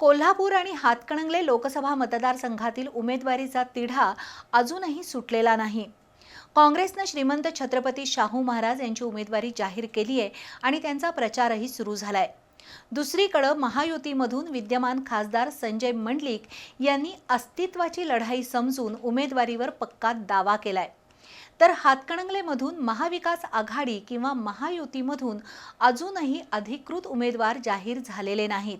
कोल्हापूर आणि हातकणंगले लोकसभा मतदारसंघातील उमेदवारीचा तिढा अजूनही सुटलेला नाही. काँग्रेसनं श्रीमंत छत्रपती शाहू महाराज यांची उमेदवारी जाहीर केली आहे आणि त्यांचा प्रचारही सुरू झालाय. दुसरीकडं महायुतीमधून विद्यमान खासदार संजय मंडलिक यांनी अस्तित्वाची लढाई समजून उमेदवारीवर पक्का दावा केलाय. तर हातकणंगलेमधून महाविकास आघाडी किंवा महायुतीमधून अजूनही अधिकृत उमेदवार जाहीर झालेले नाहीत.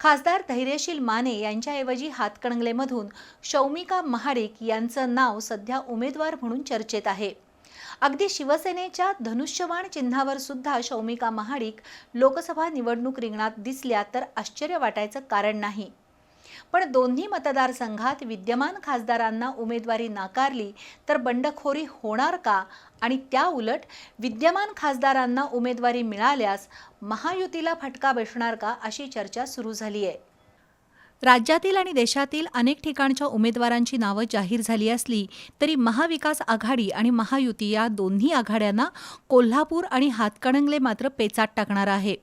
खासदार धैर्यशील माने यांच्याऐवजी हातकणंगलेमधून शौमिका महाडिक यांचं नाव सध्या उमेदवार म्हणून चर्चेत आहे. अगदी शिवसेनेच्या धनुष्यबाण चिन्हावर सुद्धा शौमिका महाडिक लोकसभा निवडणूक रिंगणात दिसल्या तर आश्चर्य वाटायचं कारण नाही. पण दोन्ही मतदारसंघात विद्यमान खासदारांना उमेदवारी नाकारली तर बंडखोरी होणार का? आणि त्या उलट विद्यमान खासदारांना उमेदवारी मिळाल्यास महायुतीला फटका बसणार का अशी चर्चा सुरू झाली आहे राज्यातील आणि देशातील अनेक ठिकाणच्या उमेदवारांची नावं जाहीर झाली असली तरी महाविकास आघाडी आणि महायुती या दोन्ही आघाड्यांना कोल्हापूर आणि हातकणंगले मात्र पेचात टाकणार आहे.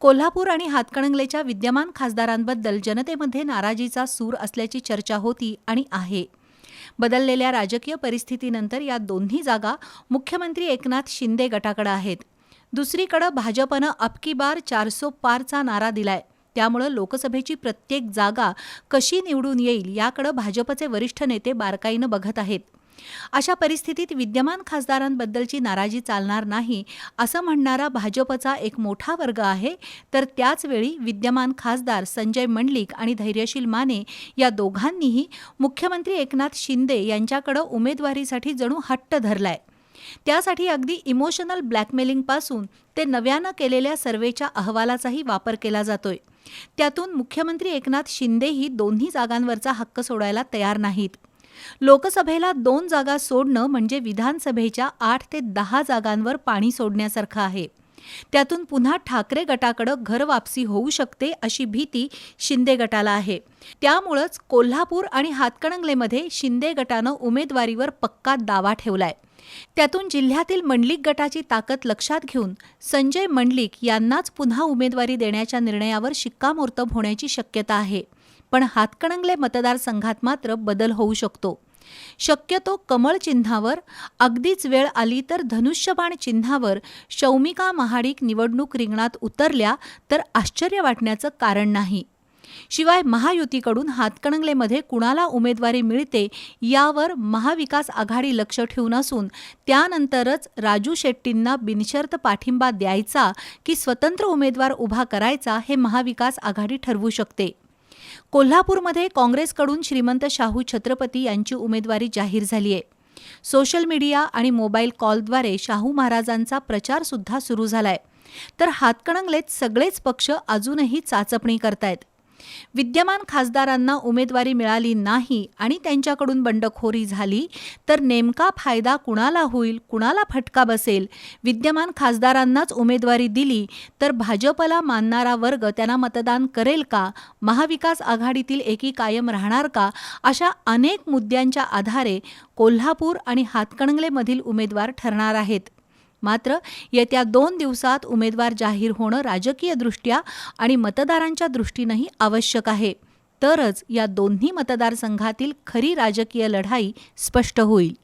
कोल्हापूर आणि हातकणंगलेच्या विद्यमान खासदारांबद्दल जनतेमध्ये नाराजीचा सूर असल्याची चर्चा होती आणि आहे. बदललेल्या राजकीय परिस्थितीनंतर या दोन्ही जागा मुख्यमंत्री एकनाथ शिंदे गटाकडे आहेत. दुसरीकडं भाजपनं अबकी बार चारसो पारचा नारा दिलाय. त्यामुळं लोकसभेची प्रत्येक जागा कशी निवडून येईल याकडं भाजपचे वरिष्ठ नेते बारकाईनं बघत आहेत. अशा परिस्थितीत विद्यमान खासदारांबद्दलची नाराजी चालणार नाही असं म्हणणारा भाजपचा एक मोठा वर्ग आहे तर त्याचवेळी विद्यमान खासदार संजय मंडलिक आणि धैर्यशील माने या दोघांनीही मुख्यमंत्री एकनाथ शिंदे यांच्याकडं उमेदवारीसाठी जणू हट्ट धरलाय. त्यासाठी अगदी इमोशनल ब्लॅकमेलिंगपासून ते नव्यानं केलेल्या सर्वेच्या अहवालाचाही वापर केला जातोय. त्यातून मुख्यमंत्री एकनाथ शिंदेही दोन्ही जागांवरचा हक्क सोडायला तयार नाहीत. लोकसभेला दोन जागा सोडणं म्हणजे विधानसभेच्या आठ ते दहा जागांवर पाणी सोडण्यासारखं आहे. त्यातून पुन्हा ठाकरे गटाकडं घरवापसी होऊ शकते अशी भीती शिंदे गटाला आहे. त्यामुळंच कोल्हापूर आणि हातकणंगलेमध्ये शिंदे गटानं उमेदवारीवर पक्का दावा ठेवलाय. त्यातून जिल्ह्यातील मंडलिक गटाची ताकद लक्षात घेऊन संजय मंडलिक यांनाच पुन्हा उमेदवारी देण्याच्या निर्णयावर शिक्कामोर्तब होण्याची शक्यता आहे. पण हातकणंगले मतदारसंघात मात्र बदल होऊ शकतो. शक्यतो कमळ चिन्हावर अगदीच वेळ आली तर धनुष्यबाण चिन्हावर शौमिका महाडिक निवडणूक रिंगणात उतरल्या तर आश्चर्य वाटण्याचं कारण नाही. शिवाय महायुतीकडून हातकणंगलेमध्ये कुणाला उमेदवारी मिळते यावर महाविकास आघाडी लक्ष ठेवून असून त्यानंतरच राजू शेट्टींना बिनशर्त पाठिंबा द्यायचा की स्वतंत्र उमेदवार उभा करायचा हे महाविकास आघाडी ठरवू शकते. कोल्हापूरमध्ये काँग्रेसकडून श्रीमंत शाहू छत्रपती यांची उमेदवारी जाहीर झाली आहे. सोशल मीडिया आणि मोबाईल कॉलद्वारे शाहू महाराजांचा प्रचार सुद्धा सुरू झालाय. तर हातकणंगलेत सगळेच पक्ष अजूनही चाचपणी करतायत. विद्यमान खासदारांना उमेदवारी मिळाली नाही आणि त्यांच्याकडून बंडखोरी झाली तर नेमका फायदा कुणाला होईल कुणाला फटका बसेल? विद्यमान खासदारांनाच उमेदवारी दिली तर भाजपला मानणारा वर्ग त्यांना मतदान करेल का? महाविकास आघाडीतील एकी कायम राहणार का? अशा अनेक मुद्द्यांच्या आधारे कोल्हापूर आणि हातकणंगलेमधील उमेदवार ठरणार आहेत. मात्र येत्या दोन दिवसात उमेदवार जाहीर होणं राजकीयदृष्ट्या आणि मतदारांच्या दृष्टीनंही आवश्यक आहे. तरच या दोन्ही मतदारसंघातील खरी राजकीय लढाई स्पष्ट होईल.